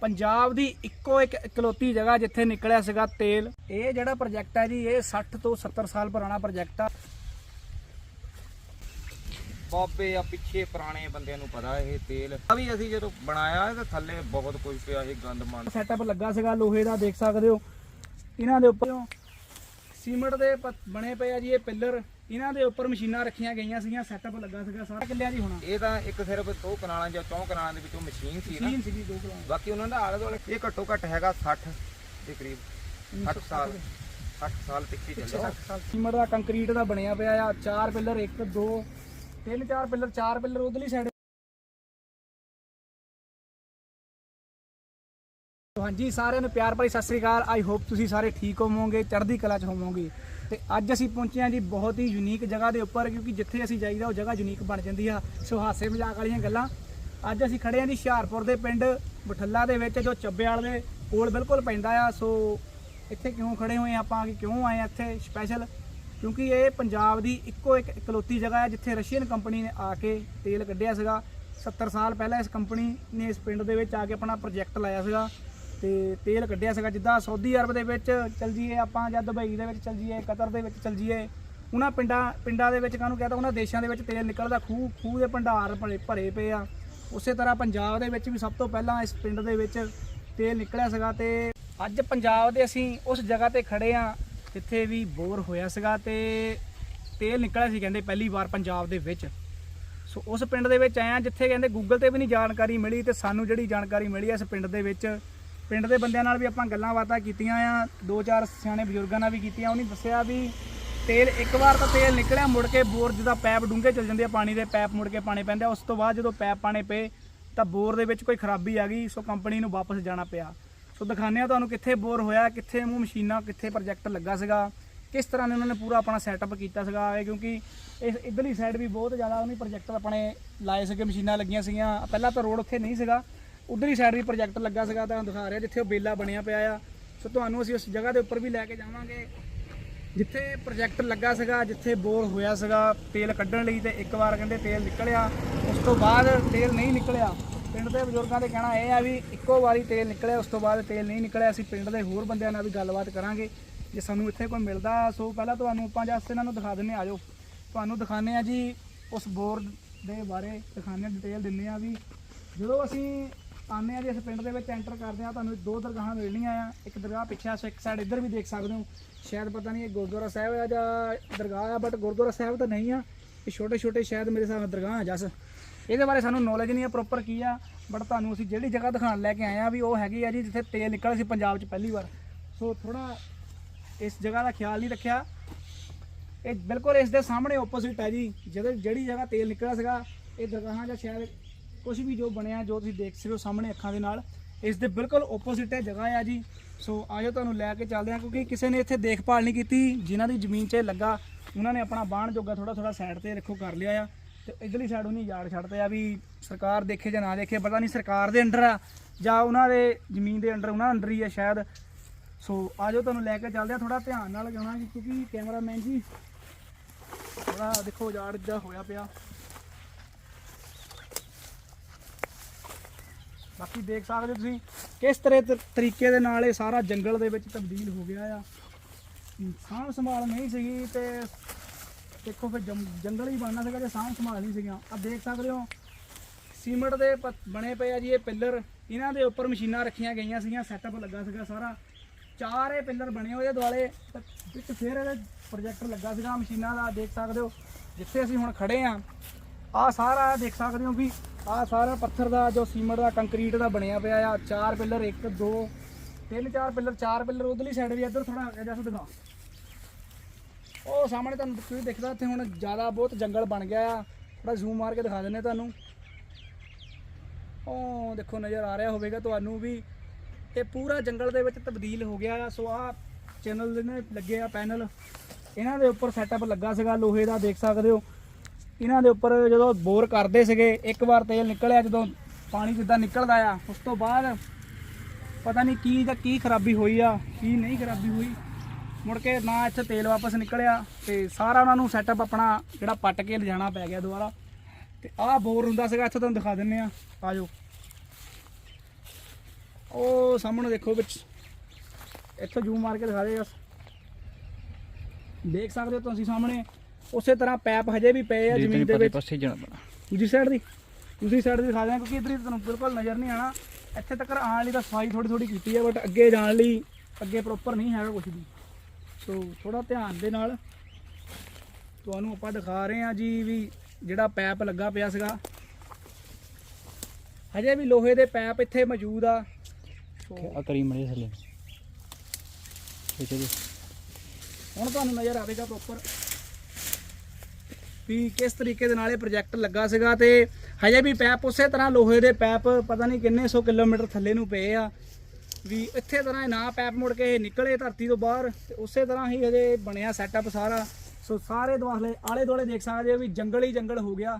ਪੰਜਾਬ ਦੀ ਇੱਕੋ ਇੱਕ ਇਕਲੌਤੀ ਜਗ੍ਹਾ ਜਿੱਥੇ ਨਿਕਲਿਆ ਸੀਗਾ ਤੇਲ। ਇਹ ਜਿਹੜਾ ਪ੍ਰੋਜੈਕਟ ਹੈ ਜੀ ਇਹ 60 ਤੋਂ 70 ਸਾਲ ਪੁਰਾਣਾ ਪ੍ਰੋਜੈਕਟ ਆ। ਬਾਬੇ ਆ ਪਿੱਛੇ ਪੁਰਾਣੇ ਬੰਦਿਆਂ ਨੂੰ ਪਤਾ ਇਹ ਤੇਲ। ਆ ਵੀ ਅਸੀਂ ਜਦੋਂ ਬਣਾਇਆ ਤੇ ਥੱਲੇ ਬਹੁਤ ਕੁਝ ਪਿਆ ਇਹ ਗੰਦ ਮੰਦ। ਸੈਟਅਪ ਲੱਗਾ ਸੀਗਾ ਲੋਹੇ ਦਾ ਦੇਖ ਸਕਦੇ ਹੋ। ਇਹਨਾਂ ਦੇ ਉੱਪਰ ਸੀਮੈਂਟ ਦੇ ਬਣੇ ਪਏ ਆ ਜੀ ਇਹ ਪਿੱਲਰ ਇਹਨਾਂ ਦੇ ਉੱਪਰ ਮਸ਼ੀਨਾਂ ਰੱਖੀਆਂ ਗਈਆਂ ਸੀਗੀਆਂ ਸੈਟਅਪ ਲੱਗਾ ਸੀਗਾ ਸਾਰਾ ਕਿੱਲਿਆਂ ਦੀ ਹੋਣਾ। ਇਹ ਤਾਂ ਇੱਕ ਸਿਰਫ ਦੋ ਕਨਾਲਾਂ ਜਾਂ ਚੌਂ ਕਨਾਲਾਂ ਦੇ ਵਿੱਚੋਂ ਮਸ਼ੀਨ ਸੀ ਨਾ। ਮਸ਼ੀਨ ਸੀਗੀ ਦੋ ਕਿਲੋ ਬਾਕੀ ਉਹਨਾਂ ਦਾ ਆਲੇ ਦੁਆਲੇ ਇਹ ਘੱਟੋ ਘੱਟ ਹੈਗਾ 60 ਦੇ ਕਰੀਬ 60 ਸਾਲ 60 ਸਾਲ ਪਿੱਛੇ ਚੱਲੋ। ਸੀਮੈਂਟ ਦਾ ਕੰਕਰੀਟ ਦਾ ਬਣਿਆ ਪਿਆ ਆ ਚਾਰ ਪਿੱਲਰ 1 2 ਤਿੰਨ ਚਾਰ ਪਿੱਲਰ ਚਾਰ ਪਿੱਲਰ ਉਧਰਲੀ ਸਾਈਡ ਹਾਂਜੀ ਸਾਰਿਆਂ ਨੂੰ ਪਿਆਰ ਭਰੀ ਸਤਿ ਸ੍ਰੀ ਅਕਾਲ। ਆਈ ਹੋਪ ਤੁਸੀਂ ਸਾਰੇ ਠੀਕ ਹੋਵੋਗੇ ਚੜ੍ਹਦੀ ਕਲਾ ਚ ਹੋਵੋਗੇ। ਤੇ ਅੱਜ ਅਸੀਂ ਪਹੁੰਚੇ ਹਾਂ ਜੀ ਬਹੁਤ ਹੀ ਯੂਨੀਕ ਜਗ੍ਹਾ ਦੇ ਉੱਪਰ, ਕਿਉਂਕਿ ਜਿੱਥੇ ਅਸੀਂ ਜਾਈਦਾ, ਉਹ ਜਗ੍ਹਾ ਯੂਨੀਕ ਬਣ ਜਾਂਦੀ ਆ। ਸੋ ਹਾਸੇ ਮਜ਼ਾਕ ਵਾਲੀਆਂ ਗੱਲਾਂ। ਅੱਜ ਅਸੀਂ ਖੜੇ ਹਾਂ ਜੀ ਹੁਸ਼ਿਆਰਪੁਰ ਦੇ ਪਿੰਡ ਬਠੱਲਾ ਦੇ ਵਿੱਚ, ਜੋ ਚੱਬੇਵਾਲ ਦੇ ਕੋਲ ਬਿਲਕੁਲ ਪੈਂਦਾ ਆ। ਸੋ ਇੱਥੇ ਕਿਉਂ ਖੜੇ ਹੋਏ ਹਾਂ ਆਪਾਂ, ਕਿ ਕਿਉਂ ਆਏ ਹਾਂ ਇੱਥੇ ਸਪੈਸ਼ਲ ਕਿਉਂਕਿ ਇਹ ਪੰਜਾਬ ਦੀ ਇੱਕੋ ਇੱਕ ਇਕਲੌਤੀ ਜਗ੍ਹਾ ਹੈ ਜਿੱਥੇ ਰਸ਼ੀਅਨ ਕੰਪਨੀ ਨੇ ਆ ਕੇ ਤੇਲ ਕੱਢਿਆ ਸੀਗਾ। 70 ਸਾਲ ਪਹਿਲਾਂ ਇਸ ਕੰਪਨੀ ਨੇ ਇਸ ਪਿੰਡ ਦੇ ਵਿੱਚ ਆ ਕੇ ਆਪਣਾ ਪ੍ਰੋਜੈਕਟ ਲਾਇਆ ਸੀਗਾ। ਤੇ ਤੇਲ ਕੱਢਿਆ ਸੀਗਾ ਜਿੱਦਾਂ ਸਾਊਦੀ ਅਰਬ ਦੇ ਵਿੱਚ ਚਲ ਜੀਏ ਆਪਾਂ ਜਾਂ ਦੁਬਈ ਦੇ ਵਿੱਚ ਚਲ ਜੀਏ, ਕਤਰ ਦੇ ਵਿੱਚ ਚਲ ਜੀਏ, ਉਹਨਾਂ ਪਿੰਡਾਂ ਪਿੰਡਾਂ ਦੇ ਵਿੱਚ ਕਾਹਨੂੰ ਕਹਿੰਦਾ ਉਹਨਾਂ ਦੇਸ਼ਾਂ ਦੇ ਵਿੱਚ ਤੇਲ ਨਿਕਲਦਾ, ਖੂਹ ਖੂਹ ਦੇ ਭੰਡਾਰ ਭਰੇ ਭਰੇ ਪਏ ਆ। ਉਸੇ ਤਰ੍ਹਾਂ ਪੰਜਾਬ ਦੇ ਵਿੱਚ ਵੀ ਸਭ ਤੋਂ ਪਹਿਲਾਂ ਇਸ ਪਿੰਡ ਦੇ ਵਿੱਚ ਤੇਲ ਨਿਕਲਿਆ ਸੀਗਾ ਤੇ ਅੱਜ ਪੰਜਾਬ ਦੇ ਅਸੀਂ ਉਸ ਜਗ੍ਹਾ ਤੇ ਖੜੇ ਆ, ਜਿੱਥੇ ਵੀ ਬੋਰ ਹੋਇਆ ਸੀਗਾ ਤੇ ਤੇਲ ਨਿਕਲਿਆ ਸੀ ਕਹਿੰਦੇ ਪਹਿਲੀ ਵਾਰ ਪੰਜਾਬ ਦੇ ਵਿੱਚ। ਸੋ ਉਸ ਪਿੰਡ ਦੇ ਵਿੱਚ ਆਏ ਆ, ਜਿੱਥੇ ਕਹਿੰਦੇ ਗੂਗਲ ਤੇ ਵੀ ਨਹੀਂ ਜਾਣਕਾਰੀ ਮਿਲੀ ਤੇ ਸਾਨੂੰ ਜਿਹੜੀ ਜਾਣਕਾਰੀ ਮਿਲੀ ਇਸ ਪਿੰਡ ਦੇ ਵਿੱਚ ਪਿੰਡ ਦੇ ਬੰਦਿਆਂ ਨਾਲ ਵੀ ਆਪਾਂ ਗੱਲਾਂ ਬਾਤਾਂ ਕੀਤੀਆਂ ਆ। ਦੋ ਚਾਰ ਸਿਆਣੇ ਬਜ਼ੁਰਗਾਂ ਨਾਲ ਵੀ ਕੀਤੀਆਂ। ਉਹਨੇ ਦੱਸਿਆ ਵੀ ਤੇਲ ਇੱਕ ਵਾਰ ਤਾਂ ਤੇਲ ਨਿਕਲਿਆ, ਮੁੜ ਕੇ ਬੋਰ ਜਿਹਦਾ ਪੈਪ ਡੂੰਘੇ ਚੱਲ ਜਾਂਦੇ ਆ, ਪਾਣੀ ਦੇ ਪੈਪ ਮੁੜ ਕੇ ਪਾਣੇ ਪੈਂਦੇ। ਉਸ ਤੋਂ ਬਾਅਦ ਜਦੋਂ ਪੈਪ ਪਾਣੇ ਪਏ, ਤਾਂ ਬੋਰ ਦੇ ਵਿੱਚ ਕੋਈ ਖਰਾਬੀ ਆ ਗਈ। ਸੋ ਕੰਪਨੀ ਨੂੰ ਵਾਪਸ ਜਾਣਾ ਪਿਆ। ਸੋ ਦਿਖਾਉਂਦੇ ਆ ਤੁਹਾਨੂੰ ਕਿੱਥੇ ਬੋਰ ਹੋਇਆ, ਕਿੱਥੇ ਮੂੰਹ ਮਸ਼ੀਨਾਂ, ਕਿੱਥੇ ਪ੍ਰੋਜੈਕਟ ਲੱਗਾ ਸੀਗਾ, ਕਿਸ ਤਰ੍ਹਾਂ ਨੇ ਉਹਨਾਂ ਨੇ ਪੂਰਾ ਆਪਣਾ ਸੈਟਅਪ ਕੀਤਾ ਸੀਗਾ। ਇਹ ਕਿਉਂਕਿ ਇਸ ਇਧਰਲੀ ਸਾਈਡ ਵੀ ਬਹੁਤ ਜ਼ਿਆਦਾ ਉਹਨੇ ਪ੍ਰੋਜੈਕਟ ਆਪਣੇ ਲਾਏ ਸੀਗੇ, ਮਸ਼ੀਨਾਂ ਲੱਗੀਆਂ ਸੀਗੀਆਂ। ਪਹਿਲਾਂ ਤਾਂ ਰੋਡ ਉੱਥੇ ਨਹੀਂ ਸੀਗਾ। ਉਧਰਲੀ ਸਾਈਡ ਵੀ ਪ੍ਰੋਜੈਕਟ ਲੱਗਾ ਸੀਗਾ, ਤੁਹਾਨੂੰ ਦਿਖਾ ਰਿਹਾ, ਜਿੱਥੇ ਉਹ ਬੇਲਾ ਬਣਿਆ ਪਿਆ ਆ। ਸੋ ਤੁਹਾਨੂੰ ਅਸੀਂ ਉਸ ਜਗ੍ਹਾ ਦੇ ਉੱਪਰ ਵੀ ਲੈ ਕੇ ਜਾਵਾਂਗੇ। ਜਿੱਥੇ ਪ੍ਰੋਜੈਕਟ ਲੱਗਾ ਸੀਗਾ, ਜਿੱਥੇ ਬੋਰ ਹੋਇਆ ਸੀਗਾ, ਤੇਲ ਕੱਢਣ ਲਈ ਤੇ ਇੱਕ ਵਾਰ ਕਹਿੰਦੇ ਤੇਲ ਨਿਕਲਿਆ, ਉਸ ਤੋਂ ਬਾਅਦ ਤੇਲ ਨਹੀਂ ਨਿਕਲਿਆ। ਪਿੰਡ ਦੇ ਬਜ਼ੁਰਗਾਂ ਦੇ ਕਹਿਣਾ ਇਹ ਆ ਵੀ ਇੱਕੋ ਵਾਰੀ ਤੇਲ ਨਿਕਲਿਆ, ਉਸ ਤੋਂ ਬਾਅਦ ਤੇਲ ਨਹੀਂ ਨਿਕਲਿਆ, ਅਸੀਂ ਪਿੰਡ ਦੇ ਹੋਰ ਬੰਦਿਆਂ ਨਾਲ ਵੀ ਗੱਲਬਾਤ ਕਰਾਂਗੇ, ਜੇ ਸਾਨੂੰ ਇੱਥੇ ਕੋਈ ਮਿਲਦਾ। ਸੋ ਪਹਿਲਾਂ ਤੁਹਾਨੂੰ ਆਪਾਂ ਜਸ ਇਹਨਾਂ ਨੂੰ ਦਿਖਾ ਦਿੰਨੇ ਆ ਜਾਓ ਤੁਹਾਨੂੰ ਦਿਖਾਣੇ ਆ ਜੀ, ਉਸ ਬੋਰ ਦੇ ਬਾਰੇ ਦਿਖਾਣੇ ਡਿਟੇਲ ਦਿੰਨੇ ਆ ਵੀ ਜਦੋਂ ਅਸੀਂ ਆਉਂਦੇ ਆ ਜੀ ਇਸ ਪਿੰਡ ਦੇ ਵਿੱਚ ਐਂਟਰ ਕਰਦੇ ਆ, ਤੁਹਾਨੂੰ ਦੋ ਦਰਗਾਹਾਂ ਮਿਲਣੀਆਂ ਆ, ਇੱਕ ਦਰਗਾਹ ਪਿੱਛੇ ਆ ਸੋ ਇੱਕ ਸਾਈਡ ਇੱਧਰ ਵੀ ਦੇਖ ਸਕਦੇ ਹੋ। ਸ਼ਾਇਦ ਪਤਾ ਨਹੀਂ ਇਹ ਗੁਰਦੁਆਰਾ ਸਾਹਿਬ ਆ ਜਾਂ ਦਰਗਾਹ ਆ ਬਟ ਗੁਰਦੁਆਰਾ ਸਾਹਿਬ ਤਾਂ ਨਹੀਂ ਆ। ਇਹ ਛੋਟੇ ਛੋਟੇ ਸ਼ਾਇਦ ਮੇਰੇ ਹਿਸਾਬ ਨਾਲ ਦਰਗਾਹ ਆ, ਜਸ। ਇਹਦੇ ਬਾਰੇ ਸਾਨੂੰ ਨੌਲੇਜ ਨਹੀਂ ਆ ਪ੍ਰੋਪਰ ਕੀ ਆ ਬਟ ਤੁਹਾਨੂੰ ਅਸੀਂ ਜਿਹੜੀ ਜਗ੍ਹਾ ਦਿਖਾਣ ਲੈ ਕੇ ਆਏ ਆ ਵੀ ਉਹ ਹੈਗੀ ਆ ਜੀ, ਜਿੱਥੇ ਤੇਲ ਨਿਕਲਿਆ ਸੀ ਪੰਜਾਬ 'ਚ ਪਹਿਲੀ ਵਾਰ। ਸੋ ਥੋੜਾ ਇਸ ਜਗ੍ਹਾ ਦਾ ਖਿਆਲ ਨਹੀਂ ਰੱਖਿਆ। ਇਹ ਬਿਲਕੁਲ ਇਸ ਦੇ ਸਾਹਮਣੇ ਆਪੋਜ਼ਿਟ ਹੈ ਜੀ। ਜਦੋਂ ਜਿਹੜੀ ਜਗ੍ਹਾ ਤੇਲ ਨਿਕਲਿਆ ਸੀਗਾ, ਇਹ ਦਰਗਾਹਾਂ ਜਾਂ ਸ਼ਾਇਦ ਕੁਝ ਵੀ ਜੋ ਬਣਿਆ, ਜੋ ਤੁਸੀਂ ਦੇਖ ਸਕਦੇ ਹੋ ਸਾਹਮਣੇ ਅੱਖਾਂ ਦੇ ਨਾਲ, ਇਸ ਦੇ ਬਿਲਕੁਲ ਆਪੋਜ਼ਿਟ ਹੈ, ਜਗ੍ਹਾ ਆ ਜੀ। ਸੋ ਆਜੋ ਤੁਹਾਨੂੰ ਲੈ ਕੇ ਚੱਲਦੇ ਹਾਂ, ਕਿਉਂਕਿ ਕਿਸੇ ਨੇ ਇੱਥੇ ਦੇਖਭਾਲ ਨਹੀਂ ਕੀਤੀ, ਜਿਨ੍ਹਾਂ ਦੀ ਜ਼ਮੀਨ 'ਚ ਲੱਗਾ, ਉਹਨਾਂ ਨੇ ਆਪਣਾ ਬਾਣ ਜੋਗਾ ਥੋੜਾ ਥੋੜਾ ਸਾਈਡ ਤੇ ਰੱਖੋ, ਕਰ ਲਿਆ ਆ। ਤੇ ਇਧਰਲੀ ਸਾਈਡ ਉਹਨੇ ਯਾਰਡ ਛੱਡਦੇ ਆ ਵੀ ਸਰਕਾਰ ਦੇਖੇ ਜਾਂ ਨਾ ਦੇਖੇ, ਪਤਾ ਨਹੀਂ ਸਰਕਾਰ ਦੇ ਅੰਡਰ ਆ, ਜਾਂ ਉਹਨਾਂ ਦੇ ਜ਼ਮੀਨ ਦੇ ਅੰਡਰ, ਉਹਨਾਂ ਅੰਡਰ ਹੀ ਆ ਸ਼ਾਇਦ। ਸੋ ਆਜੋ ਤੁਹਾਨੂੰ ਲੈ ਕੇ ਚੱਲਦੇ ਆ ਥੋੜਾ ਧਿਆਨ ਨਾਲ ਜਾਣਾ ਜੀ ਕਿਉਂਕਿ ਕੈਮਰਾਮੈਨ ਜੀ ਥੋੜਾ ਦੇਖੋ ਯਾਰਡ ਜਿਹਾ ਹੋਇਆ ਪਿਆ। ਬਾਕੀ ਦੇਖ ਸਕਦੇ ਹੋ ਤੁਸੀਂ ਕਿਸ ਤਰ੍ਹਾਂ ਤ- ਤਰੀਕੇ ਦੇ ਨਾਲ ਇਹ ਸਾਰਾ ਜੰਗਲ ਦੇ ਵਿੱਚ ਤਬਦੀਲ ਹੋ ਗਿਆ ਆ। ਸਾਂਭ ਸੰਭਾਲ ਨਹੀਂ ਸੀਗੀ ਤੇ ਦੇਖੋ ਫਿਰ ਜੰਗ- ਜੰਗਲ ਹੀ ਬਣਨਾ ਸੀਗਾ ਜੇ ਸਾਂਭ ਸੰਭਾਲ ਨਹੀਂ ਸੀਗੀਆਂ। ਆ ਦੇਖ ਸਕਦੇ ਹੋ, ਸੀਮੈਂਟ ਦੇ ਪ- ਬਣੇ ਪਏ ਆ ਜੀ ਇਹ ਪਿੱਲਰ। ਇਹਨਾਂ ਦੇ ਉੱਪਰ ਮਸ਼ੀਨਾਂ ਰੱਖੀਆਂ ਗਈਆਂ ਸੀਗੀਆਂ ਸੈਟਅਪ ਲੱਗਾ ਸੀਗਾ ਸਾਰਾ। ਚਾਰ ਇਹ ਪਿੱਲਰ ਬਣੇ ਹੋਏ ਆ ਦੁਆਲੇ। ਤੇ ਵਿੱਚ ਫਿਰ ਇਹਦੇ ਪ੍ਰੋਜੈਕਟਰ ਲੱਗਾ ਸੀਗਾ ਮਸ਼ੀਨਾਂ ਦਾ ਦੇਖ ਸਕਦੇ ਹੋ, ਜਿੱਥੇ ਅਸੀਂ ਹੁਣ ਖੜੇ ਆ ਆ ਸਾਰਾ ਦੇਖ ਸਕਦੇ ਹੋ ਵੀ ਆ ਸਾਰਾ ਪੱਥਰ ਦਾ, ਜੋ ਸੀਮੈਂਟ ਦਾ, ਕੰਕਰੀਟ ਦਾ ਬਣਿਆ ਪਿਆ ਆ। ਚਾਰ ਪਿੱਲਰ 1 2 ਤਿੰਨ, ਚਾਰ ਪਿੱਲਰ ਚਾਰ ਪਿੱਲਰ ਉਧਰਲੀ ਸਾਈਡ ਵੀ ਇੱਧਰ ਥੋੜਾ ਅੱਗੇ ਜਾ ਦਿਖਾ ਉਹ ਸਾਹਮਣੇ ਤੁਹਾਨੂੰ ਤੁਸੀਂ ਦਿਖਦਾ ਇੱਥੇ ਹੁਣ ਜ਼ਿਆਦਾ ਬਹੁਤ ਜੰਗਲ ਬਣ ਗਿਆ ਆ। ਥੋੜਾ ਜ਼ੂਮ ਮਾਰ ਕੇ ਦਿਖਾ ਦਿੰਨੇ ਤੁਹਾਨੂੰ। ਉਹ ਦੇਖੋ ਨਜ਼ਰ ਆ ਰਿਹਾ ਹੋਵੇਗਾ ਤੁਹਾਨੂੰ ਵੀ। ਇਹ ਪੂਰਾ ਜੰਗਲ ਦੇ ਵਿੱਚ ਤਬਦੀਲ ਹੋ ਗਿਆ ਆ। ਸੋ ਆ ਚੈਨਲ ਦੇ ਨੇ ਲੱਗੇ ਆ ਪੈਨਲ ਇਹਨਾਂ ਦੇ ਉੱਪਰ ਸੈਟਅਪ ਲੱਗਾ ਸੀਗਾ, ਲੋਹੇ ਦਾ, ਦੇਖ ਸਕਦੇ ਹੋ। ਇਹਨਾਂ ਦੇ ਉੱਪਰ ਜਦੋਂ ਬੋਰ ਕਰਦੇ ਸੀਗੇ, ਇੱਕ ਵਾਰ ਤੇਲ ਨਿਕਲਿਆ, ਜਦੋਂ ਪਾਣੀ ਜਿੱਦਾਂ ਨਿਕਲਦਾ ਆ, ਉਸ ਤੋਂ ਬਾਅਦ ਪਤਾ ਨਹੀਂ ਕੀ ਦਾ ਕੀ ਖਰਾਬੀ ਹੋਈ ਆ, ਕੀ ਨਹੀਂ ਖਰਾਬੀ ਹੋਈ। ਮੁੜ ਕੇ ਨਾ ਇੱਥੇ ਤੇਲ ਵਾਪਸ ਨਿਕਲਿਆ ਤੇ ਸਾਰਾ ਉਹਨਾਂ ਨੂੰ ਸੈਟਅਪ ਆਪਣਾ ਜਿਹੜਾ ਪੱਟ ਕੇ ਲਿਜਾਣਾ ਪੈ ਗਿਆ ਦੁਬਾਰਾ। ਤੇ ਆਹ ਬੋਰ ਹੁੰਦਾ ਸੀਗਾ, ਇੱਥੇ ਤੁਹਾਨੂੰ ਦਿਖਾ ਦਿੰਨੇ ਆ। ਆਜੋ ਉਹ ਸਾਹਮਣੇ ਦੇਖੋ ਵਿੱਚ। ਇੱਥੋਂ ਜ਼ੂਮ ਮਾਰ ਕੇ ਦਿਖਾ ਦੇ ਬਸ। ਦੇਖ ਸਕਦੇ ਹੋ ਤੁਸੀਂ ਸਾਹਮਣੇ। ਉਸੇ ਤਰ੍ਹਾਂ ਪੈਪ ਹਜੇ ਵੀ ਪਏ ਆ ਜ਼ਮੀਨ ਦੇ ਵਿੱਚ। ਪਾਸੇ ਜਾਣਾ ਪੈਣਾ। ਦੂਜੀ ਸਾਈਡ ਦੀ ਦੂਜੀ ਸਾਈਡ ਦੀ ਦਿਖਾ ਦਿਆਂ ਕਿਉਂਕਿ ਇਧਰ ਤੁਹਾਨੂੰ ਬਿਲਕੁਲ ਨਜ਼ਰ ਨਹੀਂ ਆਣਾ ਇੱਥੇ ਤੱਕ ਆਉਣ ਲਈ ਤਾਂ ਸਫ਼ਾਈ ਥੋੜੀ ਥੋੜੀ ਕੀਤੀ ਹੈ ਬਟ ਅੱਗੇ ਜਾਣ ਲਈ ਅੱਗੇ ਪ੍ਰੋਪਰ ਨਹੀਂ ਹੈਗਾ ਕੁਝ ਵੀ। ਸੋ ਥੋੜਾ ਧਿਆਨ ਦੇ ਨਾਲ ਤੁਹਾਨੂੰ ਆਪਾਂ ਦਿਖਾ ਰਹੇ ਹਾਂ ਜੀ ਵੀ ਜਿਹੜਾ ਪੈਪ ਲੱਗਾ ਪਿਆ ਸੀਗਾ। ਹਜੇ ਵੀ ਲੋਹੇ ਦੇ ਪੈਪ ਇੱਥੇ ਮੌਜੂਦ ਆ। ਸੋ ਆ ਕਰੀ ਮੜੇ ਥੱਲੇ। ਹੁਣ ਤੁਹਾਨੂੰ ਨਜ਼ਰ ਆਵੇਗਾ ਪ੍ਰੋਪਰ ਵੀ ਕਿਸ ਤਰੀਕੇ ਦੇ ਨਾਲ ਇਹ ਪ੍ਰੋਜੈਕਟ ਲੱਗਾ ਸੀਗਾ ਤੇ ਹਜੇ ਵੀ ਪੈਪ ਉਸੇ ਤਰ੍ਹਾਂ ਲੋਹੇ ਦੇ ਪੈਪ, ਪਤਾ ਨਹੀਂ ਕਿੰਨੇ ਸੌ ਕਿਲੋਮੀਟਰ ਥੱਲੇ ਨੂੰ ਪਏ ਆ। ਵੀ ਇੱਥੇ ਤਰ੍ਹਾਂ ਇਹ ਨਾ ਪੈਪ ਮੁੜ ਕੇ ਨਿਕਲੇ ਧਰਤੀ ਤੋਂ ਬਾਹਰ ਤੇ ਉਸੇ ਤਰ੍ਹਾਂ ਹੀ ਹਜੇ ਬਣਿਆ ਸੈਟਅਪ ਸਾਰਾ। ਸੋ ਸਾਰੇ ਦੁਆਲੇ, ਆਲੇ ਦੁਆਲੇ ਦੇਖ ਸਕਦੇ ਹੋ ਵੀ ਜੰਗਲ ਹੀ ਜੰਗਲ ਹੋ ਗਿਆ।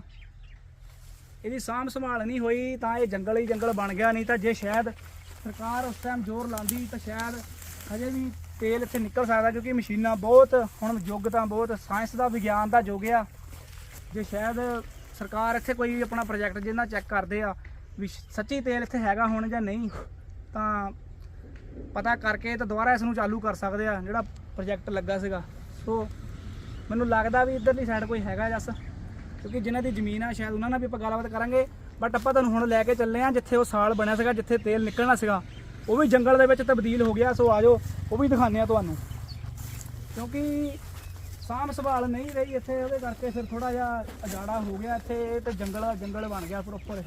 ਇਹਦੀ ਸਾਂਭ ਸੰਭਾਲ ਨਹੀਂ ਹੋਈ ਤਾਂ ਇਹ ਜੰਗਲ ਹੀ ਜੰਗਲ ਬਣ ਗਿਆ, ਨਹੀਂ ਤਾਂ ਜੇ ਸ਼ਾਇਦ ਸਰਕਾਰ ਉਸ ਟਾਈਮ ਜ਼ੋਰ ਲਾਉਂਦੀ ਤਾਂ ਸ਼ਾਇਦ ਹਜੇ ਵੀ ਤੇਲ ਇੱਥੇ ਨਿਕਲ ਸਕਦਾ ਕਿਉਂਕਿ ਮਸ਼ੀਨਾਂ ਬਹੁਤ, ਹੁਣ ਯੁੱਗ ਤਾਂ ਬਹੁਤ ਸਾਇੰਸ ਦਾ ਵਿਗਿਆਨ ਦਾ ਯੁੱਗ ਆ। ਜੇ ਸ਼ਾਇਦ ਸਰਕਾਰ ਇੱਥੇ ਕੋਈ ਆਪਣਾ ਪ੍ਰੋਜੈਕਟ ਜਿਹਨਾਂ ਚੈੱਕ ਕਰਦੇ ਆ ਵੀ ਸੱਚੀ ਤੇਲ ਇੱਥੇ ਹੈਗਾ ਹੁਣ ਜਾਂ ਨਹੀਂ, ਤਾਂ ਪਤਾ ਕਰਕੇ ਤਾਂ ਦੁਬਾਰਾ ਇਸ ਨੂੰ ਚਾਲੂ ਕਰ ਸਕਦੇ ਆ, ਜਿਹੜਾ ਪ੍ਰੋਜੈਕਟ ਲੱਗਾ ਸੀਗਾ। ਸੋ ਮੈਨੂੰ ਲੱਗਦਾ ਵੀ ਇਧਰਲੀ ਸਾਈਡ ਕੋਈ ਹੈਗਾ ਜੱਸ, ਕਿਉਂਕਿ ਜਿਨ੍ਹਾਂ ਦੀ ਜ਼ਮੀਨ ਆ, ਸ਼ਾਇਦ ਉਹਨਾਂ ਨਾਲ ਵੀ ਆਪਾਂ ਗੱਲਬਾਤ ਕਰਾਂਗੇ। ਬਟ ਆਪਾਂ ਤੁਹਾਨੂੰ ਹੁਣ ਲੈ ਕੇ ਚੱਲੇ ਆ, ਜਿੱਥੇ ਉਹ ਸਾਲ ਬਣਿਆ ਸੀਗਾ, ਜਿੱਥੇ ਤੇਲ ਨਿਕਲਣਾ ਸੀਗਾ, ਉਹ ਵੀ ਜੰਗਲ ਦੇ ਵਿੱਚ ਤਬਦੀਲ ਹੋ ਗਿਆ। ਸੋ ਆਜੋ ਉਹ ਵੀ ਦਿਖਾਉਂਦੇ ਆ ਤੁਹਾਨੂੰ। ਕਿਉਂਕਿ ਸਾਂਭ ਸੰਭਾਲ ਨਹੀਂ ਰਹੀ ਇੱਥੇ, ਉਹਦੇ ਕਰਕੇ ਫਿਰ ਥੋੜਾ ਜਿਹਾ ਅਜਾੜਾ ਹੋ ਗਿਆ ਇੱਥੇ ਤੇ ਜੰਗਲ ਜੰਗਲ ਬਣ ਗਿਆ ਪ੍ਰੋਪਰ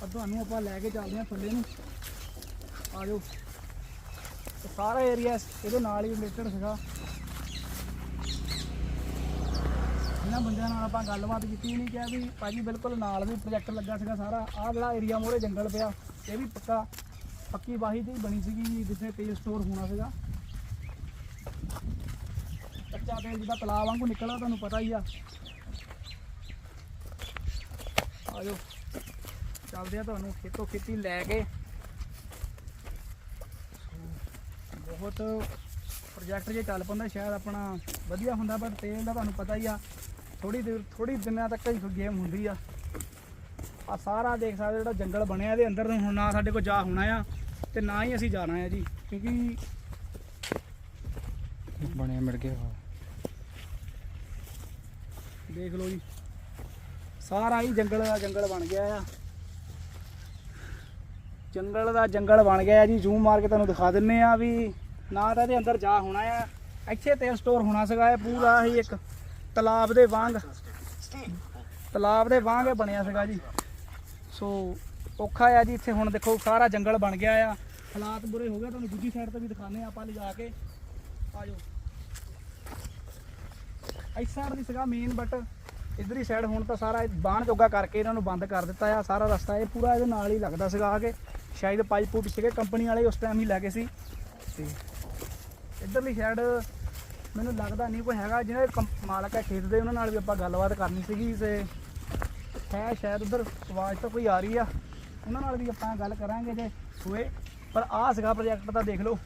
ਪਰ ਤੁਹਾਨੂੰ ਆਪਾਂ ਲੈ ਕੇ ਚੱਲਦੇ ਹਾਂ ਥੱਲੇ ਨੂੰ। ਆ ਜਾਓ। ਸਾਰਾ ਏਰੀਆ ਇਹਦੇ ਨਾਲ ਹੀ ਰਿਲੇਟਡ ਸੀਗਾ। ਇਹਨਾਂ ਬੰਦਿਆਂ ਨਾਲ ਆਪਾਂ ਗੱਲਬਾਤ ਕੀਤੀ ਨਹੀਂ ਕਿਹਾ ਵੀ ਭਾਜੀ ਬਿਲਕੁਲ ਨਾਲ ਵੀ ਪ੍ਰੋਜੈਕਟ ਲੱਗਾ ਸੀਗਾ ਸਾਰਾ। ਆਹ ਜਿਹੜਾ ਏਰੀਆ ਮੋਰੇ ਜੰਗਲ ਪਿਆ, ਇਹ ਵੀ ਪੱਕਾ। ਪੱਕੀ ਵਾਹੀ ਦੀ ਬਣੀ ਸੀਗੀ, ਜਿੱਥੇ ਤੇਲ ਸਟੋਰ ਹੋਣਾ ਸੀਗਾ। ਕੱਚਾ ਤੇਲ ਤਲਾਬ ਵਾਂਗੂ ਨਿਕਲਦਾ, ਤੁਹਾਨੂੰ ਪਤਾ ਹੀ ਆ। ਆਜੋ। ਚੱਲਦੇ ਆ ਤੁਹਾਨੂੰ ਖੇਤੋਂ ਖੇਤੀ ਲੈ ਕੇ। ਬਹੁਤ ਪ੍ਰੋਜੈਕਟ ਜੇ ਚੱਲ ਪੰਦਾ, ਸ਼ਾਇਦ ਆਪਣਾ ਵਧੀਆ ਹੁੰਦਾ ਪਰ ਤੇਲ ਦਾ ਤੁਹਾਨੂੰ ਪਤਾ ਹੀ ਆ ਥੋੜੀ ਦੇਰ ਥੋੜੀ ਦਿਨਾਂ ਤੱਕ ਹੀ ਗੇਮ ਹੁੰਦੀ ਆ। ਆ ਸਾਰਾ ਦੇਖ ਸਕਦੇ ਜਿਹੜਾ ਜੰਗਲ ਬਣਿਆ, ਇਹਦੇ ਅੰਦਰ ਨੂੰ ਹੁਣ ਨਾ ਸਾਡੇ ਕੋਲ ਜਾ ਹੋਣਾ ਆ, ਤੇ ਨਾ ਹੀ ਅਸੀਂ ਜਾਣਾ ਆ ਜੀ, ਕਿਉਂਕਿ ਬਣਿਆ ਮਿਲ ਗਿਆ। ਦੇਖ ਲਓ ਜੀ। ਸਾਰਾ ਹੀ ਜੰਗਲ ਦਾ ਜੰਗਲ ਬਣ ਗਿਆ ਆ। ਜੰਗਲ ਦਾ ਜੰਗਲ ਬਣ ਗਿਆ ਜੀ। ਜ਼ੂਮ ਮਾਰ ਕੇ ਤੁਹਾਨੂੰ ਦਿਖਾ ਦਿੰਨੇ ਆ ਵੀ ਨਾ ਤਾਂ ਇਹਦੇ ਅੰਦਰ ਜਾ ਹੋਣਾ ਆ। ਇੱਥੇ ਤੇਲ ਸਟੋਰ ਹੋਣਾ ਸੀਗਾ ਇਹ, ਪੂਰਾ ਹੀ ਇੱਕ ਤਲਾਬ ਦੇ ਵਾਂਗ। ਤਲਾਬ ਦੇ ਵਾਂਗ ਇਹ ਬਣਿਆ ਸੀਗਾ ਜੀ। ਸੋ ਔਖਾ ਆ ਜੀ ਇੱਥੇ ਹੁਣ ਦੇਖੋ, ਸਾਰਾ ਜੰਗਲ ਬਣ ਗਿਆ ਆ। ਹਾਲਾਤ ਬੁਰੇ ਹੋ ਗਏ ਤੁਹਾਨੂੰ ਦੂਜੀ ਸਾਈਡ ਤੋਂ ਵੀ ਦਿਖਾਣੇ ਆਪਾਂ ਲਿਜਾ ਕੇ। ਆਜੋ ਇਸ ਸਾਈਡ ਨਹੀਂ ਸੀਗਾ ਮੇਨ ਬਟ ਇਧਰਲੀ ਸਾਈਡ ਹੁਣ ਤਾਂ ਸਾਰਾ ਬਾਣ ਜੋਗਾ ਕਰਕੇ ਇਹਨਾਂ ਨੂੰ ਬੰਦ ਕਰ ਦਿੱਤਾ ਆ। ਸਾਰਾ ਰਸਤਾ ਇਹ ਪੂਰਾ ਇਹਦੇ ਨਾਲ ਹੀ ਲੱਗਦਾ ਸੀਗਾ ਆ ਕੇ। ਸ਼ਾਇਦ ਪਾਈਪ ਪੂਪ ਸੀਗੇ ਕੰਪਨੀ ਵਾਲੇ ਉਸ ਟਾਈਮ ਹੀ ਲੈ ਗਏ ਸੀ। ਤੇ ਇਧਰਲੀ ਸਾਈਡ ਮੈਨੂੰ ਲੱਗਦਾ ਨਹੀਂ ਕੋਈ ਹੈਗਾ। ਜਿਹਨਾਂ ਕੰਪ- ਮਾਲਕ ਹੈ ਖੇਤ ਦੇ, ਉਹਨਾਂ ਨਾਲ ਵੀ ਆਪਾਂ ਗੱਲਬਾਤ ਕਰਨੀ ਸੀਗੀ। ਤੇ ਹੈ ਸ਼ਾਇਦ ਉਧਰ ਆਵਾਜ਼ ਤਾਂ ਕੋਈ ਆ ਰਹੀ ਆ। ਉਹਨਾਂ ਨਾਲ ਵੀ ਆਪਾਂ ਗੱਲ ਕਰਾਂਗੇ ਜੇ ਹੋਏ। ਪਰ ਆਹ ਸੀਗਾ ਪ੍ਰੋਜੈਕਟ ਤਾਂ ਦੇਖ ਲਓ।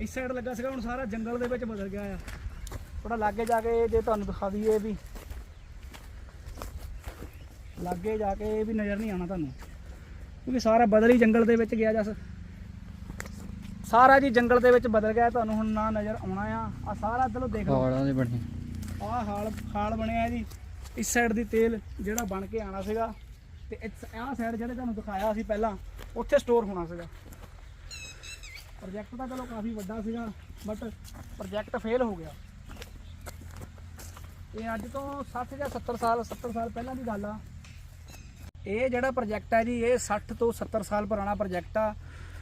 ਇਸ ਸਾਈਡ ਲੱਗਾ ਸੀਗਾ, ਹੁਣ ਸਾਰਾ ਜੰਗਲ ਦੇ ਵਿੱਚ ਬਦਲ ਗਿਆ ਆ। ਥੋੜਾ ਲਾਗੇ ਜਾ ਕੇ ਜੇ ਤੁਹਾਨੂੰ ਦਿਖਾ ਦਈਏ ਵੀ ਲਾਗੇ ਜਾ ਕੇ ਇਹ ਵੀ ਨਜ਼ਰ ਨਹੀਂ ਆਉਣਾ ਤੁਹਾਨੂੰ। ਕਿਉਂਕਿ ਸਾਰਾ ਬਦਲ ਹੀ ਜੰਗਲ ਦੇ ਵਿੱਚ ਗਿਆ ਜਸ। ਸਾਰਾ ਜੀ ਜੰਗਲ ਦੇ ਵਿੱਚ ਬਦਲ ਗਿਆ ਤੁਹਾਨੂੰ ਹੁਣ ਨਾ ਨਜ਼ਰ ਆਉਣਾ ਆ। ਆ ਸਾਰਾ ਇੱਧਰੋਂ ਦੇਖ ਲਓ। ਕਾਲਾਂ ਦੇ ਬਣੇ। ਆਹ ਹਾਲ ਹਾਲ ਬਣਿਆ ਜੀ। ਇਸ ਸਾਈਡ ਦੀ ਤੇਲ ਜਿਹੜਾ ਬਣ ਕੇ ਆਣਾ ਸੀਗਾ। ਤੇ ਆਹ ਸਾਈਡ ਜਿਹੜੇ ਤੁਹਾਨੂੰ ਦਿਖਾਇਆ ਸੀ ਪਹਿਲਾਂ ਉੱਥੇ ਸਟੋਰ ਹੋਣਾ ਸੀਗਾ। ਪ੍ਰੋਜੈਕਟ ਤਾਂ ਚਲੋ ਕਾਫੀ ਵੱਡਾ ਸੀਗਾ ਬਟ ਪ੍ਰੋਜੈਕਟ ਫੇਲ ਹੋ ਗਿਆ। ਇਹ ਅੱਜ ਤੋਂ 60 ਜਾਂ 70 ਸਾਲ 70 ਸਾਲ ਪਹਿਲਾਂ ਦੀ ਗੱਲ ਆ। ਇਹ ਜਿਹੜਾ ਪ੍ਰੋਜੈਕਟ ਹੈ ਜੀ, ਇਹ 60 ਤੋਂ 70 ਸਾਲ ਪੁਰਾਣਾ ਪ੍ਰੋਜੈਕਟ ਆ,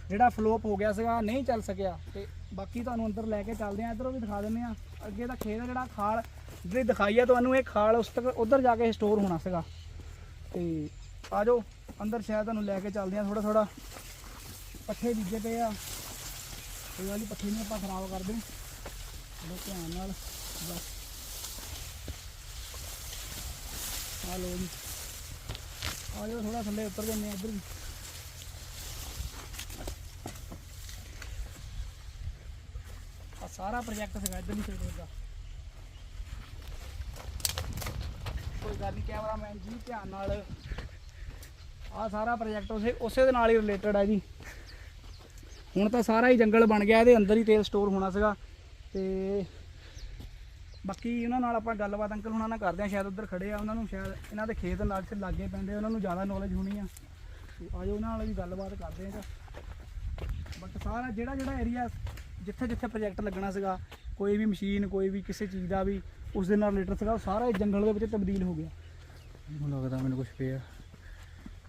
ਜਿਹੜਾ ਫਲੋਪ ਹੋ ਗਿਆ ਸੀਗਾ, ਨਹੀਂ ਚੱਲ ਸਕਿਆ। ਤੇ ਬਾਕੀ ਤੁਹਾਨੂੰ ਅੰਦਰ ਲੈ ਕੇ ਚੱਲਦੇ ਆ, ਇਧਰੋਂ ਵੀ ਦਿਖਾ ਦਿੰਦੇ ਆ। ਅੱਗੇ ਦਾ ਖੇਤ ਜਿਹੜਾ, ਖਾਲ ਜਿਹੜੀ ਦਿਖਾਈ ਆ ਤੁਹਾਨੂੰ, ਇਹ ਖਾਲ ਉਸ ਤੱਕ ਉਧਰ ਜਾ ਕੇ ਸਟੋਰ ਹੋਣਾ ਸੀਗਾ। ਤੇ ਆ ਜਾਓ, ਅੰਦਰ ਸ਼ਾਇਦ ਤੁਹਾਨੂੰ ਲੈ ਕੇ ਚੱਲਦੇ ਆ ਥੋੜਾ ਥੋੜਾ ਪੱਠੇ ਬੀਜੇ ਪਏ ਆ। ਇਹ ਵਾਲੀ ਪੱਠੇ ਨਹੀਂ ਆਪਾਂ ਖਰਾਬ ਕਰਦੇ ਥੋੜਾ ਧਿਆਨ ਨਾਲ, ਬਸ। ਆ ਲੋ ਜੀ। ਆ ਜਾਓ ਥੋੜਾ ਥੱਲੇ ਉੱਤਰ ਜੰਨੇ ਇੱਧਰ ਵੀ। ਆ ਸਾਰਾ ਪ੍ਰੋਜੈਕਟ ਸੀਗਾ, ਇੱਧਰ ਨਹੀਂ ਸਾਈਡ ਦਾ ਕੋਈ ਗੱਲ ਨਹੀਂ ਕੈਮਰਾਮੈਨ ਜੀ ਧਿਆਨ ਨਾਲ। ਆ ਸਾਰਾ ਪ੍ਰੋਜੈਕਟ ਉਸੇ ਉਸੇ ਦੇ ਨਾਲ ਹੀ ਰਿਲੇਟਡ ਹੈ ਜੀ। ਹੁਣ ਤਾਂ ਸਾਰਾ ਹੀ ਜੰਗਲ ਬਣ ਗਿਆ, ਇਹਦੇ ਅੰਦਰ ਹੀ ਤੇਲ ਸਟੋਰ ਹੋਣਾ ਸੀਗਾ। ਤੇ ਬਾਕੀ ਉਹਨਾਂ ਨਾਲ ਆਪਾਂ ਗੱਲਬਾਤ ਅੰਕਲ ਹੁਣਾਂ ਨਾਲ ਕਰਦੇ ਆ ਸ਼ਾਇਦ ਉੱਧਰ ਖੜੇ ਆ ਉਹਨਾਂ ਨੂੰ ਸ਼ਾਇਦ ਇਹਨਾਂ ਦੇ ਖੇਤ ਨਾਲ ਤੇ ਲਾਗੇ ਪੈਂਦੇ ਉਹਨਾਂ ਨੂੰ ਜ਼ਿਆਦਾ ਨੌਲੇਜ ਹੋਣੀ ਆ। ਤੇ ਆਜੋ ਉਹਨਾਂ ਨਾਲ ਵੀ ਗੱਲਬਾਤ ਕਰਦੇ ਆ ਬਟ ਸਾਰਾ ਜਿਹੜਾ ਜਿਹੜਾ ਏਰੀਆ ਜਿੱਥੇ ਜਿੱਥੇ ਪ੍ਰੋਜੈਕਟ ਲੱਗਣਾ ਸੀਗਾ ਕੋਈ ਵੀ ਮਸ਼ੀਨ ਕੋਈ ਵੀ ਕਿਸੇ ਚੀਜ਼ ਦਾ ਵੀ ਉਸ ਦੇ ਨਾਲ ਰਿਲੇਟਡ ਸੀਗਾ ਉਹ ਸਾਰਾ ਜੰਗਲ ਦੇ ਵਿੱਚ ਤਬਦੀਲ ਹੋ ਗਿਆ। ਹੁਣ ਲੱਗਦਾ ਮੈਨੂੰ ਕੁਝ ਪਿਆ।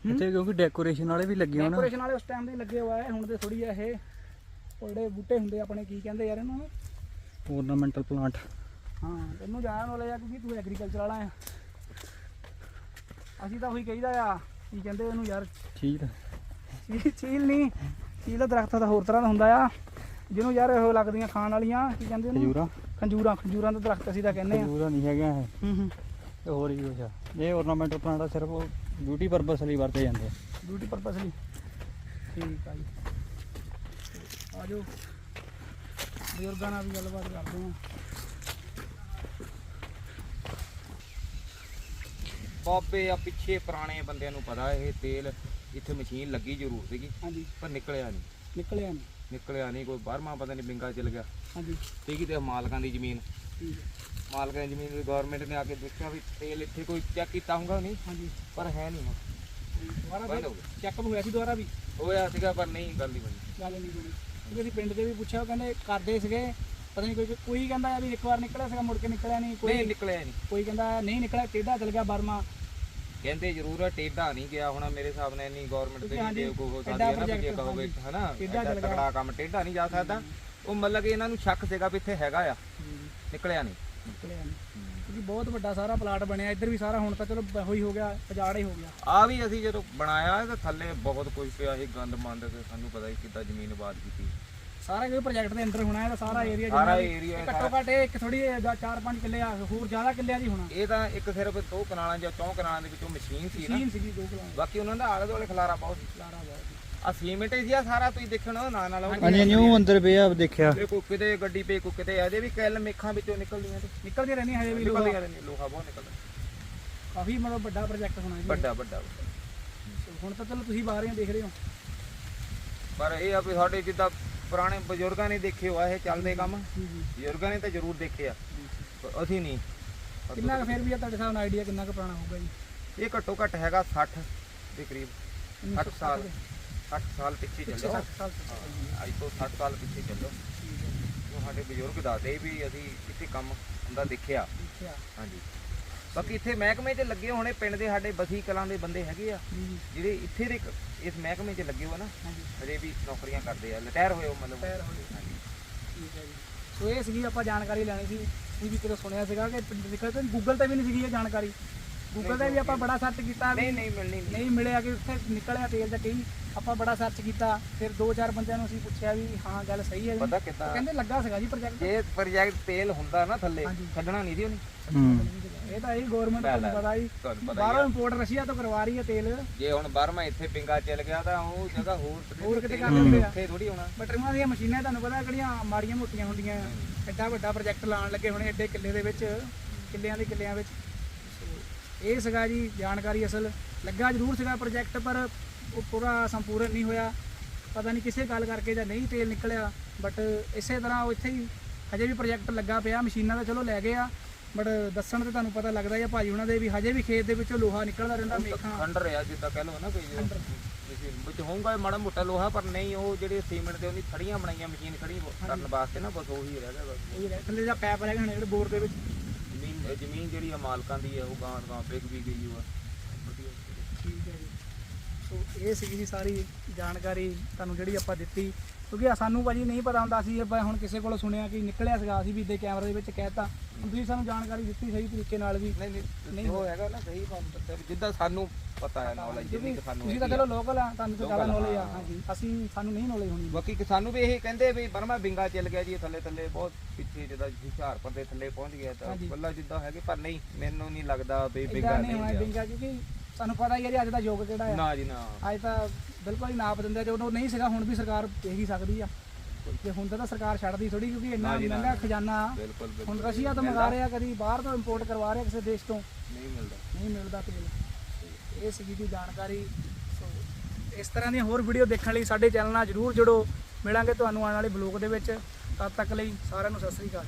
ਇੱਥੇ ਕਿਉਂਕਿ ਡੈਕੋਰੇਸ਼ਨ ਵਾਲੇ ਵੀ ਲੱਗੇ ਹੋਣ। ਡੈਕੋਰੇਸ਼ਨ ਵਾਲੇ ਉਸ ਟਾਈਮ ਦੇ ਲੱਗੇ ਹੋਏ ਆ ਹੁਣ ਤੇ ਥੋੜੀ ਆ ਇਹ ਉਹਦੇ ਬੂਟੇ ਹੁੰਦੇ ਆਪਣੇ ਕੀ ਕਹਿੰਦੇ ਯਾਰ ਇਹਨਾਂ? ਨੂੰ ornamental ਪਲਾਂਟ ਹਾਂ ਤੈਨੂੰ ਜਾਣ ਵਾਲੇ ਆ ਕਿਉਂਕਿ ਤੂੰ ਐਗਰੀਕਲਚਰ ਵਾਲਾ ਆ। ਅਸੀਂ ਤਾਂ ਉਹੀ ਕਹੀਦਾ ਆ ਕੀ ਕਹਿੰਦੇ ਉਹਨੂੰ ਯਾਰ ਠੀਕ ਚੀਲ ਨਹੀਂ ਚੀਲ ਦਾ ਦਰਖਤ ਤਾਂ ਹੋਰ ਤਰ੍ਹਾਂ ਦਾ ਹੁੰਦਾ ਆ। ਜਿਹਨੂੰ ਯਾਰ ਉਹ ਲੱਗਦੀਆਂ ਖਾਣ ਵਾਲੀਆਂ ਕੀ ਕਹਿੰਦੇ ਉਹਨੂੰ? ਖਜੂਰਾ। ਖੰਜੂਰਾਂ ਖੰਜੂਰਾਂ ਦਾ ਦਰਖਤ ਅਸੀਂ ਤਾਂ ਕਹਿੰਦੇ ਆ। ਖਜੂਰਾ ਨਹੀਂ ਹੈਗਾ ਇਹ। ਹੂੰ ਹੂੰ। ਇਹ ਹੋਰ ਹੀ ਕੁਛ ਆ? ਇਹ ornamental ਪਲਾਂਟ ਆ ਸਿਰਫ ਬਿਊਟੀ ਪਰਪਸ ਲਈ ਵਰਤੇ ਜਾਂਦੇ ਆ। ਬਿਊਟੀ ਪਰਪਸ ਲਈ। ਠੀਕ ਆ ਜੀ। ਆਜੋ। ਬਜ਼ੁਰਗਾਂ ਨਾਲ ਵੀ ਗੱਲਬਾਤ ਕਰਦੇ ਹਾਂ ਬਾਬੇ ਆ ਪਿੱਛੇ ਪੁਰਾਣੇ ਬੰਦਿਆਂ ਨੂੰ ਪਤਾ ਇਹ ਤੇਲ ਇੱਥੇ ਮਸ਼ੀਨ ਲੱਗੀ ਜ਼ਰੂਰ ਸੀਗੀ ਹਾਂਜੀ। ਪਰ ਨਿਕਲਿਆ ਨਹੀਂ। ਨਿਕਲਿਆ ਨਹੀਂ। ਨਿਕਲਿਆ ਨਹੀਂ ਕੋਈ ਬਾਹਰਵਾਂ ਪਤਾ ਨਹੀਂ ਬਿੰਗਾ ਚਲ ਗਿਆ। ਹਾਂਜੀ। ਤੇ ਮਾਲਕਾਂ ਦੀ ਜ਼ਮੀਨ। ਮਾਲਕਾਂ ਦੀ ਜ਼ਮੀਨ ਗਵਰਨਮੈਂਟ ਨੇ ਆ ਕੇ ਦੇਖਿਆ ਵੀ ਤੇਲ ਇੱਥੇ ਕੋਈ ਚੈੱਕ ਕੀਤਾ ਹੋਊਗਾ ਨਹੀਂ ਹਾਂਜੀ। ਪਰ ਹੈ ਨਹੀਂ ਦੁਬਾਰਾ ਚੈੱਕ ਹੋਇਆ ਸੀ ਦੁਬਾਰਾ ਵੀ? ਹੋਇਆ ਸੀਗਾ ਪਰ ਨਹੀਂ ਗੱਲ ਨਹੀਂ ਬਣੀ। ਗੱਲ ਨਹੀਂ ਬਣੀ। ਕਿਉਂਕਿ ਅਸੀਂ ਪਿੰਡ ਦੇ ਵੀ ਪੁੱਛਿਆ ਕਹਿੰਦੇ ਕਰਦੇ ਸੀਗੇ ਪਤਾ ਨਹੀਂ ਕੋਈ ਕੋਈ ਕਹਿੰਦਾ ਵੀ ਇੱਕ ਵਾਰ ਨਿਕਲਿਆ ਸੀਗਾ ਮੁੜ ਕੇ ਨਿਕਲਿਆ ਨਹੀਂ ਨਹੀਂ ਕੋਈ ਨਿਕਲਿਆ ਨਹੀਂ ਕੋਈ ਕਹਿੰਦਾ ਨਹੀਂ ਨਿਕਲਿਆ ਟੇਢਾ ਚਲ ਗਿਆ ਬਰਮਾ ਕਹਿੰਦੇ ਜ਼ਰੂਰ ਆ ਟੇਢਾ ਨਹੀਂ ਗਿਆ ਹੋਣਾ ਮੇਰੇ ਹਿਸਾਬ ਨਾਲ ਇੰਨੀ ਗਵਰਨਮੈਂਟ ਦੇ ਹਾਂਜੀ, ਵੀ ਕੋਈ ਹੋ ਸਕਦੀ ਹੈ ਨਾ ਵੀ ਜੇ project, ਕਹੋਗੇ। ਹਨਾ ਟੇਢਾ ਐਡਾ। ਤਕੜਾ ਕੰਮ ਟੇਢਾ ਨਹੀਂ ਜਾ ਸਕਦਾ। ਉਹ ਮਤਲਬ ਕਿ ਇਹਨਾਂ ਨੂੰ ਸ਼ੱਕ ਸੀਗਾ ਵੀ ਇੱਥੇ ਹੈਗਾ ਆ ਨਿਕਲਿਆ ਨਹੀਂ ਨਿਕਲਿਆ ਨਹੀਂ ਕਿਉਂਕਿ ਬਹੁਤ ਵੱਡਾ ਸਾਰਾ ਪਲਾਟ ਬਣਿਆ ਇੱਧਰ ਵੀ ਸਾਰਾ ਹੁਣ ਤਾਂ ਚਲੋ ਹੋਈ ਹੋ ਗਿਆ ਪਜਾੜ ਹੀ ਹੋ ਗਿਆ। ਆ ਵੀ ਅਸੀਂ ਜਦੋਂ ਬਣਾਇਆ ਤਾਂ ਥੱਲੇ ਬਹੁਤ ਕੁਝ ਪਿਆ ਸੀ ਗੰਦ ਮੰਦ ਤੇ ਸਾਨੂੰ ਪਤਾ ਹੀ ਕਿੱਦਾਂ ਜ਼ਮੀਨ ਆਬਾਦ ਕੀਤੀ। ਸਾਰਾ ਕੋਈ ਪ੍ਰੋਜੈਕਟ ਦੇ ਅੰਦਰ ਹੋਣਾ ਹੈ ਤਾਂ ਸਾਰਾ ਏਰੀਆ ਸਾਰਾ area ਘੱਟੋ ਘੱਟ ਇਹ ਇੱਕ ਥੋੜੀ 4-5 ਕਿੱਲੇ ਆ ਹੋਰ ਜ਼ਿਆਦਾ ਕਿੱਲਿਆਂ ਦੀ ਹੋਣਾ। ਇਹ ਤਾਂ ਇੱਕ ਸਿਰਫ ਦੋ ਕਨਾਲਾਂ ਜਾਂ ਚੌਂ ਕਨਾਲਾਂ ਦੇ ਵਿੱਚੋਂ ਮਸ਼ੀਨ ਸੀ ਨਾ। ਸੀਨ ਸੀਗੀ ਦੋ ਕਿੱਲਿਆਂ ਬਾਕੀ ਉਹਨਾਂ ਦਾ ਆਲੇ ਦੁਆਲੇ ਖਲਾਰਾ ਬਹੁਤ ਸੀ। ਲਾਰਾ ਬਹੁਤ ਆ ਸੀਮੈਂਟ ਹੀ ਸੀ ਆ ਸਾਰਾ ਤੁਸੀਂ ਦੇਖਣਾ ਨਾਲ ਨਾਲ ਉਹ ਹਾਂਜੀ ਨਿਊ ਅੰਦਰ ਪਿਆ ਦੇਖਿਆ। ਇਹ ਕੋਈ ਕਿਤੇ ਗੱਡੀ ਪੇ ਕੋਈ ਕਿਤੇ ਇਹਦੇ ਵੀ ਕੈਲ ਮੇਖਾਂ ਵਿੱਚੋਂ ਨਿਕਲਦੀਆਂ ਤੇ ਨਿਕਲਦੀ ਰਹਿਣੀ ਹਜੇ ਵੀ ਲੋਹਾ। ਨਿਕਲਦੀਆਂ ਰਹਿੰਦੀਆਂ ਲੋਹਾ ਬਹੁਤ ਨਿਕਲਦਾ। ਕਾਫੀ ਮਤਲਬ ਵੱਡਾ ਪ੍ਰੋਜੈਕਟ ਹੋਣਾ ਜੀ। ਵੱਡਾ ਵੱਡਾ ਵੱਡਾ। ਹੁਣ ਤਾਂ ਚਲੋ ਤੁਸੀਂ ਬਾਹਰ ਹੀ ਦੇਖ ਰਹੇ ਹੋ। ਪਰ ਇਹ ਆ ਵੀ ਸਾਡੇ ਜਿੱਦਾਂ ਪੁਰਾਣੇ ਬਜ਼ੁਰਗਾਂ ਨੇ ਦੇਖੇ ਹੋਆ ਇਹ ਚੱਲਦੇ ਕੰਮ। ਜੀ ਜੀ ਬਜ਼ੁਰਗਾਂ ਨੇ ਤਾਂ ਜ਼ਰੂਰ ਦੇਖੇ ਆ। ਪਰ ਅਸੀਂ ਨਹੀਂ। ਕਿੰਨਾ ਕੁ ਫਿਰ ਵੀ ਆ ਤੁਹਾਡੇ ਹਿਸਾਬ ਨਾਲ ਆਈਡੀਆ ਕਿੰਨਾ ਕੁ ਪੁਰਾਣਾ ਹੋਊਗਾ ਜੀ? ਇਹ ਘੱਟੋ ਘੱਟ ਹੈਗਾ 60 ਦੇ ਕਰੀਬ। 60 ਸਾਲ 60 ਸਾਲ ਪਿੱਛੇ ਚੱਲੋ। 60 ਸਾਲ। ਹਾਂ, ਅੱਜ ਤੋਂ 60 ਸਾਲ ਪਿੱਛੇ ਚੱਲੋ। ਉਹ ਸਾਡੇ ਬਜ਼ੁਰਗ ਦੱਸਦੇ ਵੀ ਅਸੀਂ ਇੱਥੇ ਕੰਮ ਹੁੰਦਾ ਦੇਖਿਆ। ਦੇਖਿਆ। ਹਾਂਜੀ। ਬਾਕੀ ਇੱਥੇ ਮਹਿਕਮੇ 'ਚ ਲੱਗੇ ਹੋਣੇ ਪਿੰਡ ਦੇ ਸਾਡੇ ਬਸੀ ਕਲਾਂ ਦੇ ਬੰਦੇ ਹੈਗੇ ਆ। ਜਿਹੜੇ ਇੱਥੇ ਦੇ ਕ- ਇਸ ਮਹਿਕਮੇ 'ਚ ਲੱਗੇ ਹੋਏ ਨਾ ਅਜੇ ਵੀ ਨੌਕਰੀਆਂ ਕਰਦੇ ਆ ਰਿਟਾਇਰ ਹੋਏ ਉਹ ਮਤਲਬ। Retire ਹੋਏ। ਹਾਂਜੀ। ਠੀਕ ਹੈ ਜੀ। ਸੋ ਇਹ ਸੀਗੀ ਆਪਾਂ ਜਾਣਕਾਰੀ ਲੈਣੀ ਸੀ ਤੁਸੀਂ ਵੀ ਕਿਤੇ ਸੁਣਿਆ ਸੀਗਾ ਕਿ ਦੇਖੋ ਤੇ ਗੂਗਲ ਤੇ ਵੀ ਨਹੀਂ ਸੀਗੀ ਇਹ ਜਾਣਕਾਰੀ। ਗੂਗਲ ਤੇ ਵੀ ਆਪਾਂ ਬੜਾ ਸਰਚ ਕੀਤਾ ਵੀ ਨਹੀਂ ਨਹੀਂ ਮਿਲਣੀ ਨਹੀਂ ਨਹੀਂ ਮਿਲਿਆ ਕਿ ਉੱਥੇ ਨਿਕਲਿਆ ਤੇਲ ਜਾਂ ਕਈ ਆਪਾਂ ਬੜਾ ਸਰਚ ਕੀਤਾ ਫਿਰ ਦੋ ਚਾਰ ਬੰਦਿਆਂ ਨੂੰ ਅਸੀਂ ਪੁੱਛਿਆ ਵੀ ਹਾਂ ਗੱਲ ਸਹੀ ਹੈ ਜੀ। ਪਤਾ ਕਿੱਦਾਂ? ਕਹਿੰਦੇ ਲੱਗਾ ਸੀਗਾ ਜੀ ਪ੍ਰੋਜੈਕਟ ਜੇ ਪ੍ਰੋਜੈਕਟ ਤੇਲ ਹੁੰਦਾ ਨਾ ਥੱਲੇ ਹਾਂਜੀ। ਛੱਡਣਾ ਨਹੀਂ ਸੀ ਉਹਨੇ। ਹੂੰ। ਇਹ ਤਾਂ ਇਹ ਗਵਰਨਮੈਂਟ ਲੈ, ਨੂੰ ਲੈ, ਪਤਾ ਹੀ ਤੁਹਾਨੂੰ ਪਤਾ ਹੀ ਬਾਹਰੋਂ ਆ। ਇੰਪੋਰਟ ਰਸ਼ੀਆ ਤੋਂ ਕਰਵਾ ਰਹੀ ਹੈ ਤੇਲ। ਜੇ ਹੁਣ ਬਰਮਾ ਇੱਥੇ ਪਿੰਗਾ ਚੱਲ ਗਿਆ ਤਾਂ ਉਹ ਜਗ੍ਹਾ ਹੋਰ ਹੋਰ ਕਿਤੇ ਕਰ ਤੇਲ ਦਿੰਦੇ ਆ। ਉੱਥੇ ਥੋੜੀ ਹੋਣਾ। ਬਟ ਇਹਨਾਂ ਦੀਆਂ ਮਸ਼ੀਨਾਂ ਤੁਹਾਨੂੰ ਪਤਾ ਕਿਹੜੀਆਂ ਮਾੜੀਆਂ ਮੋਟੀਆਂ ਹੁੰਦੀਆਂ। ਐਡਾ ਵੱਡਾ ਪ੍ਰੋਜੈਕਟ ਲਾਉਣ ਲੱਗੇ ਹੋਣੇ ਐਡੇ ਕਿੱਲੇ ਦੇ ਵਿੱਚ ਕਿੱਲਿਆਂ ਦੇ ਕਿੱਲਿਆਂ ਵਿੱਚ। ਸੋ ਇਹ ਸੀਗਾ ਜੀ ਜਾਣਕਾਰੀ ਅਸਲ। ਲੱਗਾ ਜ਼ਰੂਰ ਸੀਗਾ ਪ੍ਰੋਜੈਕਟ ਪਰ ਉਹ ਪੂਰਾ ਸੰਪੂਰਨ ਨਹੀਂ ਹੋਇਆ। ਪਤਾ ਨਹੀਂ ਕਿਸੇ ਗੱਲ ਕਰਕੇ ਜਾਂ ਨਹੀਂ ਤੇਲ ਨਿਕਲਿਆ। ਬਟ ਇਸੇ ਤਰ੍ਹਾਂ ਉਹ ਇੱਥੇ ਹੀ ਹਜੇ ਵੀ ਪ੍ਰੋਜੈਕਟ ਲੱਗਾ ਪਿਆ। ਮਸ਼ੀਨਾਂ ਤਾਂ ਚਲੋ ਲੈ ਗਏ ਆ। ਬਟ ਦੱਸਣ ਤੇ ਤੁਹਾਨੂੰ ਪਤਾ ਲੱਗਦਾ ਹੀ ਭਾਜੀ ਉਹਨਾਂ ਦੇ ਵੀ ਹਜੇ ਵੀ ਖੇਤ ਦੇ ਵਿੱਚੋਂ ਲੋਹਾ ਨਿਕਲਦਾ ਰਹਿੰਦਾ ਮੇਖਾਂ। ਖੰਡਰ ਆ ਜਿੱਦਾਂ ਕਹਿ ਲਓ ਨਾ ਕੋਈ ਵਿੱਚ ਹੋਊਗਾ ਮਾੜਾ ਮੋਟਾ ਲੋਹਾ ਪਰ ਨਹੀਂ ਉਹ ਜਿਹੜੇ ਸੀਮੈਂਟ ਦੇ ਉਹਦੀ ਖੜੀਆਂ ਬਣਾਈਆਂ ਮਸ਼ੀਨ ਖੜੀ ਕਰਨ ਵਾਸਤੇ ਨਾ ਬਸ ਉਹੀ ਰਹਿ ਗਿਆ ਬਸ। ਥੱਲੇ ਜਾਂ ਪੈਪ ਰਹਿ ਹੋਣੇ ਜਿਹੜੇ ਬੋਰ ਦੇ ਵਿੱਚ। ਜ਼ਮੀਨ ਜਿਹੜੀ ਆ ਮਾਲਕਾਂ ਦੀ ਆ ਉਹ ਗਾਂ ਗਾਂ ਵਿਕ ਵੀ ਗਈ ਹੋਆ ਠੀਕ ਹੈ ਜੀ। ਸੋ ਇਹ ਸੀਗੀ ਜੀ ਸਾਰੀ ਜਾਣਕਾਰੀ ਤੁਹਾਨੂੰ ਜਿਹੜੀ ਆਪਾਂ ਦਿੱਤੀ। ਕਿਉਂਕਿ ਸਾਨੂੰ ਭਾਜੀ ਨਹੀਂ ਪਤਾ ਹੁੰਦਾ ਸੀ ਆਪਾਂ ਹੁਣ ਕਿਸੇ ਕੋਲੋਂ ਸੁਣਿਆ ਕਿ ਨਿਕਲਿਆ ਸੀਗਾ ਅਸੀਂ ਵੀ ਇੱਦੇ ਕੈਮਰੇ ਦੇ ਵਿੱਚ ਕਹਿਤਾ ਤੁਸੀਂ ਸਾਨੂੰ ਜਾਣਕਾਰੀ ਦਿੱਤੀ ਸਹੀ ਤਰੀਕੇ ਨਾਲ ਵੀ ਨਹੀਂ ਨਹੀਂ ਉਹ ਹੈਗਾ ਨਾ ਸਹੀ ਤੁਹਾਨੂੰ ਦੱਸਿਆ ਵੀ ਜਿੱਦਾਂ ਸਾਨੂੰ ਪਤਾ ਹੈ ਨੌਲੇਜ ਜਿੰਨੀ ਕਿ ਸਾਨੂੰ ਤੁਸੀਂ ਤਾਂ ਚਲੋ। ਲੋਕਲ ਆ ਤੁਹਾਨੂੰ ਤਾਂ ਜ਼ਿਆਦਾ ਨੌਲੇਜ ਆ। ਹਾਂਜੀ ਅਸੀਂ ਸਾਨੂੰ ਨਹੀਂ ਨੌਲੇਜ ਹੋਣੀ ਬਾਕੀ ਕਿ ਸਾਨੂੰ ਵੀ ਇਹ ਕਹਿੰਦੇ ਵੀ ਬਰਮਾ ਬਿੰਗਾ ਚੱਲ ਗਿਆ ਜੀ ਇਹ ਥੱਲੇ ਥੱਲੇ ਬਹੁਤ ਪਿੱਛੇ ਜਿੱਦਾਂ ਹੁਸ਼ਿਆਰਪੁਰ ਦੇ ਥੱਲੇ ਪਹੁੰਚ ਗਿਆ ਤਾਂ। ਬੱਲਾ ਜਿੱਦਾਂ ਹੈਗੇ ਪਰ ਨਹੀਂ ਮੈਨੂੰ ਨਹੀਂ ਲੱਗਦਾ ਵੀ ਬਿੰਗਾ ਨਹੀਂ ਹੋਣਾ ਬਿੰਗਾ ਕਿਉਂਕਿ ਸਾਨੂੰ ਪਤਾ ਹੀ ਹੈ ਜੀ ਅੱਜ ਦਾ ਯੁੱਗ ਕਿਹੜਾ ਆ। ਨਾ ਜੀ ਨਾ। ਅੱਜ ਤਾਂ ਬਿਲਕੁਲ ਹੀ ਨਾਪ ਦਿੰਦੇ ਜੋ ਉਹ ਨਹੀਂ ਸੀਗਾ ਹੁਣ ਵੀ ਸਰਕਾਰ ਦੇਖ ਹੀ ਸਕਦੀ ਆ। ਜੇ ਹੁੰਦਾ ਤਾਂ ਸਰਕਾਰ ਛੱਡਦੀ ਥੋੜੀ ਕਿਉਂਕਿ ਇੰਨਾ ਮਹਿੰਗਾ। ਖਜ਼ਾਨਾ ਬਿਲਕੁਲ ਹੁਣ ਰਸ਼ੀਆ ਤੋਂ ਮੰਗਾ ਰਿਹਾ ਕਦੀ ਬਾਹਰ ਤੋਂ ਇੰਪੋਰਟ ਕਰਵਾ ਰਿਹਾ ਕਿਸੇ ਦੇਸ਼ ਤੋਂ। ਨਹੀਂ ਮਿਲਦਾ। ਨਹੀਂ ਮਿਲਦਾ ਤੇਲ। ਤੇ ਇਹ ਸੀਗੀ ਜੀ ਜਾਣਕਾਰੀ। ਇਸ ਤਰ੍ਹਾਂ ਦੀਆਂ ਹੋਰ ਵੀਡੀਓ ਦੇਖਣ ਲਈ ਸਾਡੇ ਚੈਨਲ ਨਾਲ ਜਰੂਰ ਜੁੜੋ। ਮਿਲਾਂਗੇ ਤੁਹਾਨੂੰ ਆਉਣ ਵਾਲੇ ਬਲੌਗ ਦੇ ਵਿੱਚ। ਤਦ ਤੱਕ ਲਈ ਸਾਰਿਆਂ ਨੂੰ ਸਤਿ ਸ੍ਰੀ ਅਕਾਲ।